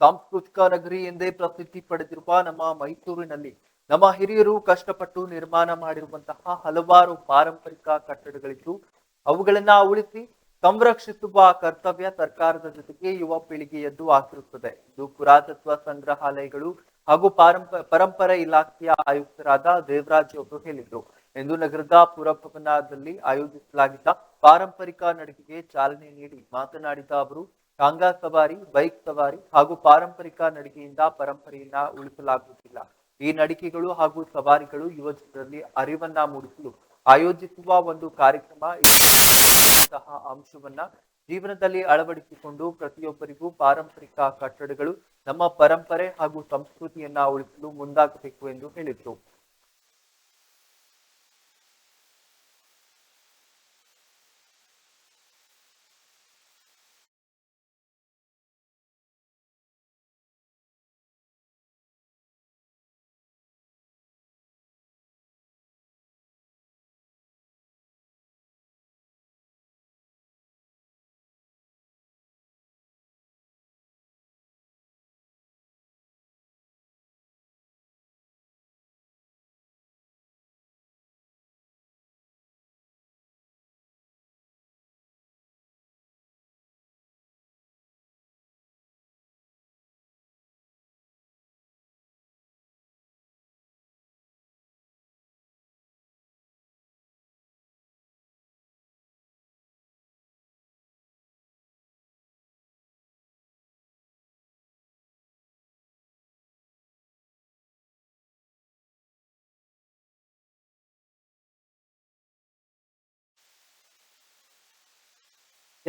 ಸಾಂಸ್ಕೃತಿಕ ನಗರಿ ಎಂದೇ ಪ್ರಸಿದ್ಧಿ ಪಡೆದಿರುವ ನಮ್ಮ ಮೈಸೂರಿನಲ್ಲಿ ನಮ್ಮ ಹಿರಿಯರು ಕಷ್ಟಪಟ್ಟು ನಿರ್ಮಾಣ ಮಾಡಿರುವಂತಹ ಹಲವಾರು ಪಾರಂಪರಿಕ ಕಟ್ಟಡಗಳಿದ್ದು, ಅವುಗಳನ್ನ ಉಳಿಸಿ ಸಂರಕ್ಷಿಸುವ ಕರ್ತವ್ಯ ಸರ್ಕಾರದ ಜೊತೆಗೆ ಯುವ ಪೀಳಿಗೆಯದ್ದು ಆಗಿರುತ್ತದೆ. ಇದು ಪುರಾತತ್ವ ಸಂಗ್ರಹಾಲಯಗಳು ಹಾಗೂ ಪಾರಂಪ, ಪರಂಪರೆ ಇಲಾಖೆಯ ಆಯುಕ್ತರಾದ ದೇವರಾಜ್ ಅವರು ಹೇಳಿದ್ರು. ಎಂದು ನಗರದ ಪುರಭವನದಲ್ಲಿ ಆಯೋಜಿಸಲಾಗಿದ್ದ ಪಾರಂಪರಿಕ ನಡಿಗೆಗೆ ಚಾಲನೆ ನೀಡಿ ಮಾತನಾಡಿದ ಅವರು ಟಾಂಗಾ ಸವಾರಿ, ಬೈಕ್ ಸವಾರಿ ಹಾಗೂ ಪಾರಂಪರಿಕ ನಡಿಗೆಯಿಂದ ಪರಂಪರೆಯನ್ನ ಉಳಿಸಲಾಗುವುದಿಲ್ಲ. ಈ ನಡಿಗೆಗಳು ಹಾಗೂ ಸವಾರಿಗಳು ಯುವ ಜನರಲ್ಲಿ ಅರಿವನ್ನ ಮೂಡಿಸಲು ಆಯೋಜಿಸುವ ಒಂದು ಕಾರ್ಯಕ್ರಮ ಅಂಶವನ್ನ ಜೀವನದಲ್ಲಿ ಅಳವಡಿಸಿಕೊಂಡು ಪ್ರತಿಯೊಬ್ಬರಿಗೂ ಪಾರಂಪರಿಕ ಕಟ್ಟಡಗಳು ನಮ್ಮ ಪರಂಪರೆ ಹಾಗೂ ಸಂಸ್ಕೃತಿಯನ್ನ ಉಳಿಸಲು ಮುಂದಾಗಬೇಕು ಎಂದು ಹೇಳಿದರು.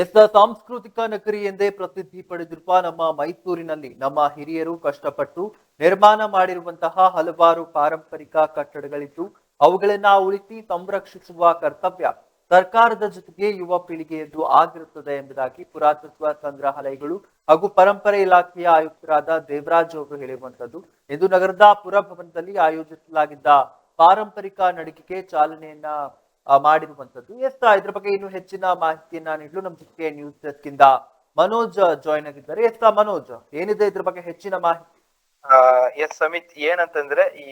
ಎಸ್ ಸಾಂಸ್ಕೃತಿಕ ನಗರಿ ಎಂದೇ ಪ್ರಸಿದ್ಧಿ ಪಡೆದಿರುವ ನಮ್ಮ ಮೈಸೂರಿನಲ್ಲಿ ನಮ್ಮ ಹಿರಿಯರು ಕಷ್ಟಪಟ್ಟು ನಿರ್ಮಾಣ ಮಾಡಿರುವಂತಹ ಹಲವಾರು ಪಾರಂಪರಿಕ ಕಟ್ಟಡಗಳಿದ್ದು, ಅವುಗಳನ್ನ ಉಳಿಸಿ ಸಂರಕ್ಷಿಸುವ ಕರ್ತವ್ಯ ಸರ್ಕಾರದ ಜೊತೆಗೆ ಯುವ ಪೀಳಿಗೆಯದ್ದು ಆಗಿರುತ್ತದೆ ಎಂಬುದಾಗಿ ಪುರಾತತ್ವ ಸಂಗ್ರಹಾಲಯಗಳು ಹಾಗೂ ಪರಂಪರೆ ಇಲಾಖೆಯ ಆಯುಕ್ತರಾದ ದೇವರಾಜ್ ಅವರು ಹೇಳಿರುವಂತದ್ದು ಇಂದು ನಗರದ ಪುರಭವನದಲ್ಲಿ ಆಯೋಜಿಸಲಾಗಿದ್ದ ಪಾರಂಪರಿಕ ನಡಿಗೆಗೆ ಚಾಲನೆಯನ್ನ ಮಾಡಿರುವಂತದ್ದು ಎಸ್ ಇದ್ರ ಬಗ್ಗೆ ಇನ್ನು ಹೆಚ್ಚಿನ ಮಾಹಿತಿಯನ್ನ ನೀಡಲು ನಮ್ಮ ಜಿಕೆ ನ್ಯೂಸ್ ಡೆಸ್ಕ್ ಇಂದ ಮನೋಜ್ ಜಾಯ್ನ್ ಆಗಿದ್ದಾರೆ. ಎಸ್ ಮನೋಜ್, ಏನಿದೆ ಇದ್ರ ಬಗ್ಗೆ ಹೆಚ್ಚಿನ ಮಾಹಿತಿ? ಎಸ್ ಸಮಿತ್ ಏನಂತಂದ್ರೆ ಈ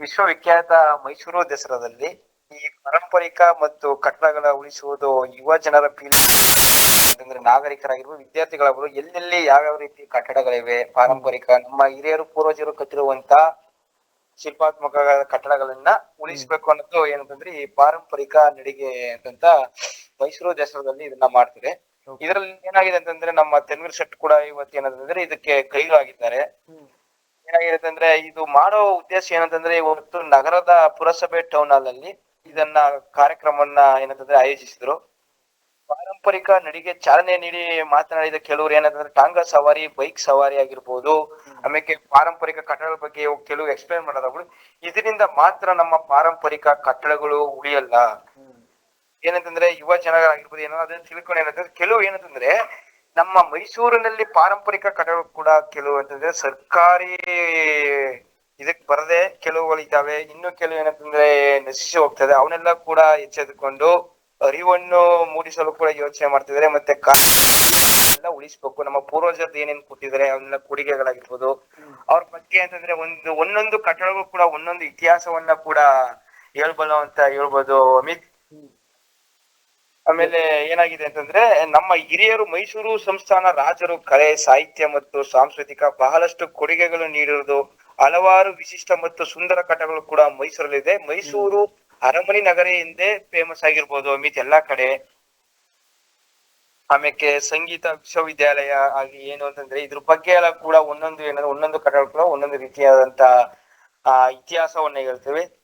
ವಿಶ್ವವಿಖ್ಯಾತ ಮೈಸೂರು ದಸರಾದಲ್ಲಿ ಈ ಪಾರಂಪರಿಕ ಮತ್ತು ಕಟ್ಟಡಗಳ ಉಳಿಸುವುದು ಯುವ ಜನರ ಪೀಳಿ ಅಂತಂದ್ರೆ ನಾಗರಿಕರಾಗಿರ್ಬೋದು, ವಿದ್ಯಾರ್ಥಿಗಳಾಗಿರ್ಬೋದು, ಎಲ್ಲೆಲ್ಲಿ ಯಾವ್ಯಾವ ರೀತಿ ಕಟ್ಟಡಗಳಿವೆ, ಪಾರಂಪರಿಕ, ನಮ್ಮ ಹಿರಿಯರು, ಪೂರ್ವಜರು ಕಟ್ಟಿರುವಂತ ಶಿಲ್ಪಾತ್ಮಕ ಕಟ್ಟಡಗಳನ್ನ ಉಳಿಸ್ಬೇಕು ಅನ್ನೋದು ಏನಂತಂದ್ರೆ ಈ ಪಾರಂಪರಿಕ ನಡಿಗೆ ಅಂತಂತ ಮೈಸೂರು ದಸರಾದಲ್ಲಿ ಇದನ್ನ ಮಾಡ್ತಾರೆ. ಇದರಲ್ಲಿ ಏನಾಗಿದೆ ಅಂತಂದ್ರೆ ನಮ್ಮ ತೆನ್ವೀರ್ ಶೆಟ್ ಕೂಡ ಇವತ್ತು ಏನಂತಂದ್ರೆ ಇದಕ್ಕೆ ಕೈಲು ಆಗಿದ್ದಾರೆ. ಏನಾಗಿರುತ್ತೆ ಅಂದ್ರೆ ಇದು ಮಾಡೋ ಉದ್ದೇಶ ಏನಂತಂದ್ರೆ ಇವತ್ತು ನಗರದ ಪುರಸಭೆ ಟೌನ್ ಹಾಲ್ ಅಲ್ಲಿ ಇದನ್ನ ಕಾರ್ಯಕ್ರಮವನ್ನ ಏನಂತಂದ್ರೆ ಆಯೋಜಿಸಿದ್ರು. ಪಾರಂಪರಿಕ ನಡಿಗೆ ಚಾಲನೆ ನೀಡಿ ಮಾತನಾಡಿದ ಕೆಲವರು ಏನಂತಂದ್ರೆ ಟಾಂಗಾ ಸವಾರಿ ಬೈಕ್ ಸವಾರಿ ಆಗಿರ್ಬೋದು ಆಮೇಲೆ ಪಾರಂಪರಿಕ ಕಟ್ಟಡಗಳ ಬಗ್ಗೆ ಕೆಲವು ಎಕ್ಸ್ಪ್ಲೈನ್ ಮಾಡೋದಾಗ್ಬೋದು ಇದರಿಂದ ಮಾತ್ರ ನಮ್ಮ ಪಾರಂಪರಿಕ ಕಟ್ಟಡಗಳು ಉಳಿಯಲ್ಲ. ಏನಂತಂದ್ರೆ ಯುವ ಜನಗಳಾಗಿರ್ಬೋದು ಏನೋ ಅದನ್ನ ತಿಳ್ಕೊಂಡು ಏನಂತಂದ್ರೆ ಕೆಲವು ಏನಂತಂದ್ರೆ ನಮ್ಮ ಮೈಸೂರಿನಲ್ಲಿ ಪಾರಂಪರಿಕ ಕಟ್ಟಡಗಳು ಕೂಡ ಕೆಲವು ಅಂತಂದ್ರೆ ಸರ್ಕಾರಿ ಇದಕ್ ಬರದೆ ಕೆಲವುಗಳು ಇದಾವೆ ಇನ್ನು ಕೆಲವು ಏನಂತಂದ್ರೆ ನಶಿಸಿ ಹೋಗ್ತದೆ. ಅವನ್ನೆಲ್ಲ ಕೂಡ ಎಚ್ಚೆತ್ತುಕೊಂಡು ಅರಿವನ್ನು ಮೂಡಿಸಲು ಕೂಡ ಯೋಚನೆ ಮಾಡ್ತಿದ್ದಾರೆ, ಮತ್ತೆ ಎಲ್ಲ ಉಳಿಸ್ಬೇಕು. ನಮ್ಮ ಪೂರ್ವಜರದ್ದು ಏನೇನ್ ಕೊಟ್ಟಿದ್ದಾರೆ ಅವನ್ನೆಲ್ಲ ಕೊಡುಗೆಗಳಾಗಿರ್ಬೋದು. ಅವ್ರ ಬಗ್ಗೆ ಅಂತಂದ್ರೆ ಒಂದು, ಒಂದೊಂದು ಕಟ್ಟಡಗೂ ಕೂಡ, ಒಂದೊಂದು ಇತಿಹಾಸವನ್ನ ಕೂಡ ಹೇಳ್ಬಲ್ಲ ಅಂತ ಹೇಳ್ಬೋದು ಅಮಿತ್. ಆಮೇಲೆ ಏನಾಗಿದೆ ಅಂತಂದ್ರೆ, ನಮ್ಮ ಹಿರಿಯರು ಮೈಸೂರು ಸಂಸ್ಥಾನ ರಾಜರು ಕಲೆ, ಸಾಹಿತ್ಯ ಮತ್ತು ಸಾಂಸ್ಕೃತಿಕ ಬಹಳಷ್ಟು ಕೊಡುಗೆಗಳು ನೀಡಿರುವುದು ಹಲವಾರು ವಿಶಿಷ್ಟ ಮತ್ತು ಸುಂದರ ಕಟ್ಟಗಳು ಕೂಡ ಮೈಸೂರಲ್ಲಿದೆ. ಮೈಸೂರು ಅರಮನೆ ನಗರ ಎಂದೇ ಫೇಮಸ್ ಆಗಿರ್ಬೋದು, ಅಮಿತ್ ಎಲ್ಲಾ ಕಡೆ. ಆಮೇಲೆ ಸಂಗೀತ ವಿಶ್ವವಿದ್ಯಾಲಯ ಆಗಿ ಏನು ಅಂತಂದ್ರೆ ಇದ್ರ ಬಗ್ಗೆ ಎಲ್ಲ ಕೂಡ ಒಂದೊಂದು ಏನಂದ್ರೆ ಒಂದೊಂದು ಕಟ್ಟಡ ಕೂಡ ಒಂದೊಂದು ರೀತಿಯಾದಂತ, ಆ, ಇತಿಹಾಸವನ್ನ ಹೇಳ್ತೇವೆ.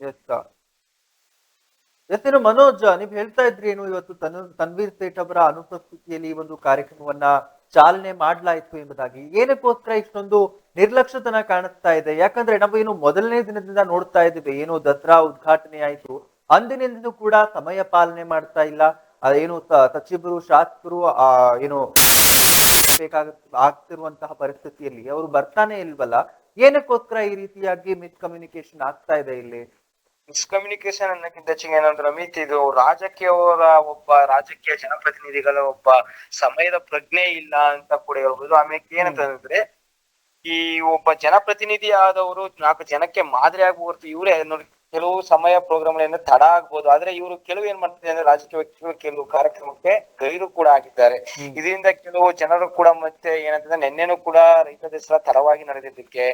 ಇವತ್ತಿನ ಮನೋಜ್, ನೀವ್ ಹೇಳ್ತಾ ಇದ್ರಿ ಏನು ಇವತ್ತು ತನ್, ತನ್ವೀರ್ ಸೇಠ್ ಅವರ ಅನುಪಸ್ಥಿತಿಯಲ್ಲಿ ಈ ಒಂದು ಕಾರ್ಯಕ್ರಮವನ್ನ ಚಾಲನೆ ಮಾಡ್ಲಾಯ್ತು ಎಂಬುದಾಗಿ. ಏನಕ್ಕೋಸ್ಕರ ಇಷ್ಟೊಂದು ನಿರ್ಲಕ್ಷ್ಯತನ ಕಾಣಿಸ್ತಾ ಇದೆ. ಯಾಕಂದ್ರೆ ನಾವು ಏನು ಮೊದಲನೇ ದಿನದಿಂದ ನೋಡ್ತಾ ಇದ್ದೀವಿ, ಏನು ದಸರಾ ಉದ್ಘಾಟನೆ ಆಯ್ತು. ಅಂದಿನಿಂದಲೂ ಕೂಡ ಸಮಯ ಪಾಲನೆ ಮಾಡ್ತಾ ಇಲ್ಲ. ಏನು ಸಚಿವರು, ಶಾಸಕರು, ಆ, ಏನು ಬೇಕಾಗ, ಆಗ್ತಿರುವಂತಹ ಪರಿಸ್ಥಿತಿಯಲ್ಲಿ ಅವರು ಬರ್ತಾನೆ ಇಲ್ವಲ್ಲ? ಏನಕ್ಕೋಸ್ಕರ ಈ ರೀತಿಯಾಗಿ ಮಿಸ್ ಕಮ್ಯುನಿಕೇಶನ್ ಆಗ್ತಾ ಇದೆ ಇಲ್ಲಿ? ಮಿಸ್ಕಮ್ಯುನಿಕೇಶನ್ ಅನ್ನಕ್ಕಿಂತ ಹೆಚ್ಚಿಗೆ ಏನಂದ್ರೆ ಅಮಿತ್, ಇದು ರಾಜಕೀಯವರ ಒಬ್ಬ, ರಾಜಕೀಯ ಜನಪ್ರತಿನಿಧಿಗಳ ಒಬ್ಬ ಸಮಯದ ಪ್ರಜ್ಞೆ ಇಲ್ಲ ಅಂತ ಕೂಡ ಹೇಳ್ಬೋದು. ಆಮೇಲೆ ಏನಂತಂದ್ರೆ ಈ ಒಬ್ಬ ಜನಪ್ರತಿನಿಧಿ ಆದವರು ನಾಲ್ಕು ಜನಕ್ಕೆ ಮಾದರಿ ಆಗ್ಬೋದು ಇವರೇ ನೋಡಿ ಕೆಲವು ಸಮಯ ಪ್ರೋಗ್ರಾಮ್ಗಳಿಂದ ತಡ ಆಗ್ಬೋದು. ಆದ್ರೆ ಇವರು ಕೆಲವು ಏನ್ ಮಾಡ್ತಾರೆ ಅಂದ್ರೆ ರಾಜಕೀಯ ವ್ಯಕ್ತಿಗಳು ಕೆಲವು ಕಾರ್ಯಕ್ರಮಕ್ಕೆ ಗೈರು ಕೂಡ ಆಗಿದ್ದಾರೆ. ಇದರಿಂದ ಕೆಲವು ಜನರು ಕೂಡ ಮತ್ತೆ ಏನಂತಂದ್ರೆ ನಿನ್ನೆನೂ ಕೂಡ ರೈತ ದಸರಾ ತಡವಾಗಿ ನಡೆದಿದ್ದಕ್ಕೆ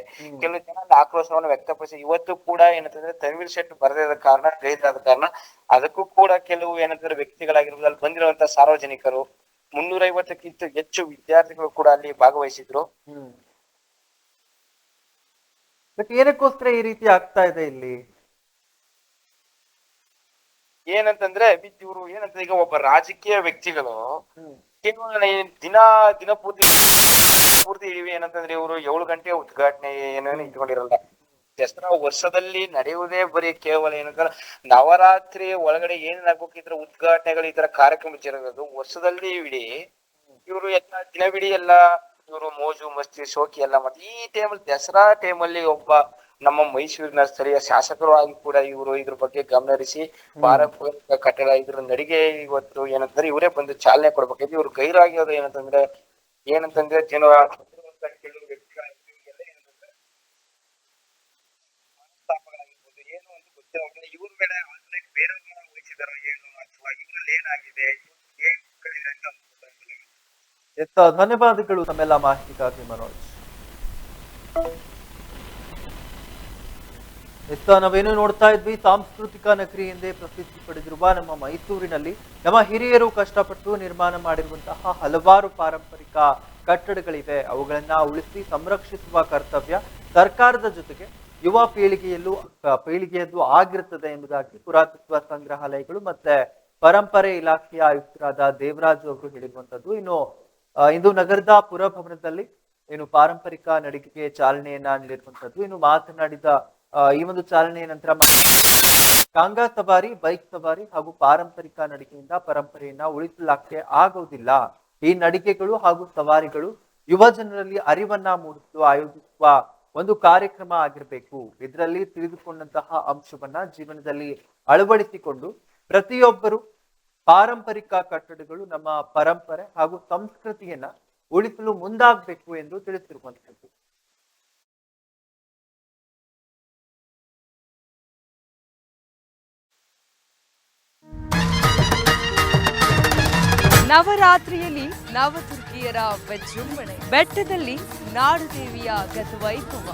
ಕೆಲವು ಜನ ಆಕ್ರೋಶವನ್ನು ವ್ಯಕ್ತಪಡಿಸಿ ಇವತ್ತು ಕೂಡ ಏನಂತಂದ್ರೆ ತನ್ವೀರ್ ಶೆಟ್ ಬರದಿದ್ದ ಕಾರಣ ಗೈರಾದ ಕಾರಣ ಅದಕ್ಕೂ ಕೂಡ ಕೆಲವು ಏನಂತಂದ್ರೆ ವ್ಯಕ್ತಿಗಳಾಗಿರ್ಬೋದು ಅಲ್ಲಿ ಬಂದಿರುವಂತಹ ಸಾರ್ವಜನಿಕರು ಮುನ್ನೂರೈವತ್ತಕ್ಕಿಂತ ಹೆಚ್ಚು ವಿದ್ಯಾರ್ಥಿಗಳು ಕೂಡ ಅಲ್ಲಿ ಭಾಗವಹಿಸಿದ್ರು. ಬಟ್ ಏನಕ್ಕೋಸ್ಕರ ಈ ರೀತಿ ಆಗ್ತಾ ಇದೆ ಇಲ್ಲಿ? ಏನಂತಂದ್ರೆ ಇವರು ಏನಂತ ಈಗ ಒಬ್ಬ ರಾಜಕೀಯ ವ್ಯಕ್ತಿಗಳು ಕೇವಲ ದಿನ ದಿನ ಪೂರ್ತಿ ಪೂರ್ತಿ ಇವೆ ಏನಂತಂದ್ರೆ ಇವರು ಏಳು ಗಂಟೆ ಉದ್ಘಾಟನೆ ಏನೇನು ಇಟ್ಕೊಂಡಿರಲ್ಲ. ದಸರಾ ವರ್ಷದಲ್ಲಿ ನಡೆಯುವುದೇ ಬರೀ ಕೇವಲ ಏನಂತ ನವರಾತ್ರಿ ಒಳಗಡೆ ಏನೇನ್ ಆಗ್ಬೇಕಿದ್ರ ಉದ್ಘಾಟನೆಗಳು ಈ ತರ ಕಾರ್ಯಕ್ರಮ ಜರುಗೋದು ವರ್ಷದಲ್ಲಿ ಇಡೀ ಇವರು ಎಲ್ಲ ದಿನವಿಡೀ ಎಲ್ಲ ಇವರು ಮೋಜು ಮಸ್ತಿ ಶೋಕಿ ಎಲ್ಲ ಮತ್ತೆ ಈ ಟೈಮಲ್ಲಿ ದಸರಾ ಟೈಮಲ್ಲಿ ಒಬ್ಬ ನಮ್ಮ ಮೈಸೂರಿನ ಸ್ಥಳೀಯ ಶಾಸಕರು ಆಗಿ ಕೂಡ ಇವರು ಇದ್ರ ಬಗ್ಗೆ ಗಮನ ಹರಿಸಿ ಪಾರಂಪರಿಕ ಕಟ್ಟಡ ಇದ್ರ ನಡಿಗೆ ಇವತ್ತು ಏನಂತಂದ್ರೆ ಇವರೇ ಬಂದು ಚಾಲನೆ ಕೊಡ್ಬೇಕಾಯ್ತು ಇವ್ರು ಗೈರಾಗಿರೋದು ಏನಂತಂದ್ರೆ ಏನಂತಂದ್ರೆ ಜನ ಏನು ಅಂತ ಇವ್ರ ಮೇಲೆ ವಹಿಸಿದಾರೋ ಏನು ಅಥವಾ ಇವ್ರಲ್ಲಿ ಏನಾಗಿದೆ ಏನ್ ಕಡೆ ಅಂತ ಗೊತ್ತಾಗ್ತಿಲ್ಲ. ಎತ್ತ ಧನ್ಯವಾದಗಳು ತಮ್ಮೆಲ್ಲ ಮಾಹಿತಿಗಾಗಿ ಮನೋಜ್. ಎತ್ತ ನಾವೇನು ನೋಡ್ತಾ ಇದ್ವಿ, ಸಾಂಸ್ಕೃತಿಕ ನಗರಿ ಎಂದೇ ಪ್ರಸಿದ್ಧಿ ಪಡೆದಿರುವ ನಮ್ಮ ಮೈಸೂರಿನಲ್ಲಿ ನಮ್ಮ ಹಿರಿಯರು ಕಷ್ಟಪಟ್ಟು ನಿರ್ಮಾಣ ಮಾಡಿರುವಂತಹ ಹಲವಾರು ಪಾರಂಪರಿಕ ಕಟ್ಟಡಗಳಿವೆ. ಅವುಗಳನ್ನ ಉಳಿಸಿ ಸಂರಕ್ಷಿಸುವ ಕರ್ತವ್ಯ ಸರ್ಕಾರದ ಜೊತೆಗೆ ಯುವ ಪೀಳಿಗೆಯಲ್ಲೂ ಪೀಳಿಗೆಯದ್ದು ಆಗಿರುತ್ತದೆ ಎಂಬುದಾಗಿ ಪುರಾತತ್ವ ಸಂಗ್ರಹಾಲಯಗಳು ಮತ್ತೆ ಪರಂಪರೆ ಇಲಾಖೆಯ ಆಯುಕ್ತರಾದ ದೇವರಾಜು ಅವರು ಹೇಳಿರುವಂತದ್ದು ಇನ್ನು ಇಂದು ನಗರದ ಪುರಭವನದಲ್ಲಿ ಏನು ಪಾರಂಪರಿಕ ನಡಿಗೆಗೆ ಚಾಲನೆಯನ್ನ ನೀಡಿರುವಂತದ್ದು ಇನ್ನು ಮಾತನಾಡಿದ ಈ ಒಂದು ಚಾಲನೆಯ ನಂತರ ಕಾಂಗಾ ಸವಾರಿ ಬೈಕ್ ಸವಾರಿ ಹಾಗೂ ಪಾರಂಪರಿಕ ನಡಿಗೆಯಿಂದ ಪರಂಪರೆಯನ್ನ ಉಳಿಸಲಾಕ್ಕೆ ಆಗೋದಿಲ್ಲ. ಈ ನಡಿಗೆಗಳು ಹಾಗೂ ಸವಾರಿಗಳು ಯುವ ಜನರಲ್ಲಿ ಅರಿವನ್ನ ಮೂಡಿಸಲು ಆಯೋಜಿಸುವ ಒಂದು ಕಾರ್ಯಕ್ರಮ ಆಗಿರಬೇಕು. ಇದರಲ್ಲಿ ತಿಳಿದುಕೊಂಡಂತಹ ಅಂಶವನ್ನ ಜೀವನದಲ್ಲಿ ಅಳವಡಿಸಿಕೊಂಡು ಪ್ರತಿಯೊಬ್ಬರು ಪಾರಂಪರಿಕ ಕಟ್ಟಡಗಳು ನಮ್ಮ ಪರಂಪರೆ ಹಾಗೂ ಸಂಸ್ಕೃತಿಯನ್ನ ಉಳಿಸಲು ಮುಂದಾಗಬೇಕು ಎಂದು ತಿಳಿಸಿರುವಂತದ್ದು ನವರಾತ್ರಿಯಲ್ಲಿ ನವದುರ್ಗಿಯರ ವಿಜೃಂಭಣೆ. ಬೆಟ್ಟದಲ್ಲಿ ನಾಡುದೇವಿಯ ಗತವೈಭವ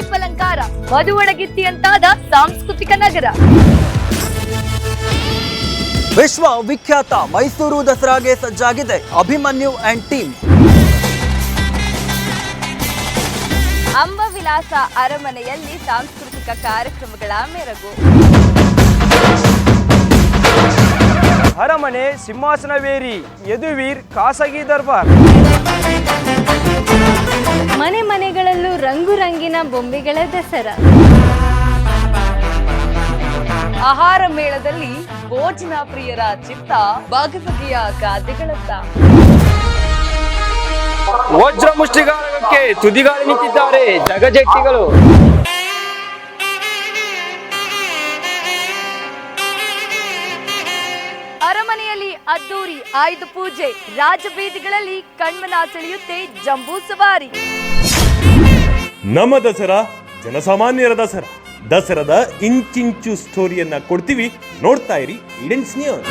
ದೀಪಲಂಕಾರ ಮಧುವಣಗಿತ್ತಿಯಂತಾದ ಸಾಂಸ್ಕೃತಿಕ ನಗರ. ವಿಶ್ವ ವಿಖ್ಯಾತ ಮೈಸೂರು ದಸರಾಗೆ ಸಜ್ಜಾಗಿದೆ ಅಭಿಮನ್ಯು ಅಂಡ್ ಟೀಮ್. ಅಂಬವಿಲಾಸ ಅರಮನೆಯಲ್ಲಿ ಸಾಂಸ್ಕೃತಿಕ ಕಾರ್ಯಕ್ರಮಗಳ ಮೆರಗು. ಅರಮನೆ ಸಿಂಹಾಸನವೇರಿ ಯದುವೀರ್ ಖಾಸಗಿ ದರ್ಬಾರ್. ಮನೆ ಮನೆಗಳಲ್ಲೂ ರಂಗು ರಂಗಿನ ಬೊಂಬೆಗಳ ದಸರಾ. ಆಹಾರ ಮೇಳದಲ್ಲಿ ಭೋಜನ ಪ್ರಿಯರ ಚಿತ್ತ ಬಗೆ ಬಗೆಯ ಖಾದ್ಯಗಳತ್ತ ವಜ್ರ ಮುಷ್ಟಿಗಾರಕ್ಕೆ ತುದಿಗಾಲಿ ನಿಂತಿದ್ದಾರೆ ಜಗಜೆಟ್ಟಿಗಳು. ಅದ್ದೂರಿ ಆಯುಧ ಪೂಜೆ. ರಾಜಬೀದಿಗಳಲ್ಲಿ ಕಣ್ಮನ ಸೆಳೆಯುತ್ತೆ ಜಂಬೂ ಸವಾರಿ. ನಮ್ಮ ದಸರಾ ಜನಸಾಮಾನ್ಯರ ದಸರಾ. ದಸರಾದ ಇಂಚಿಂಚು ಸ್ಟೋರಿಯನ್ನ ಕೊಡ್ತೀವಿ. ನೋಡ್ತಾ ಇರಿ ಇಡೆನ್ಸ್ ನ್ಯೂಸ್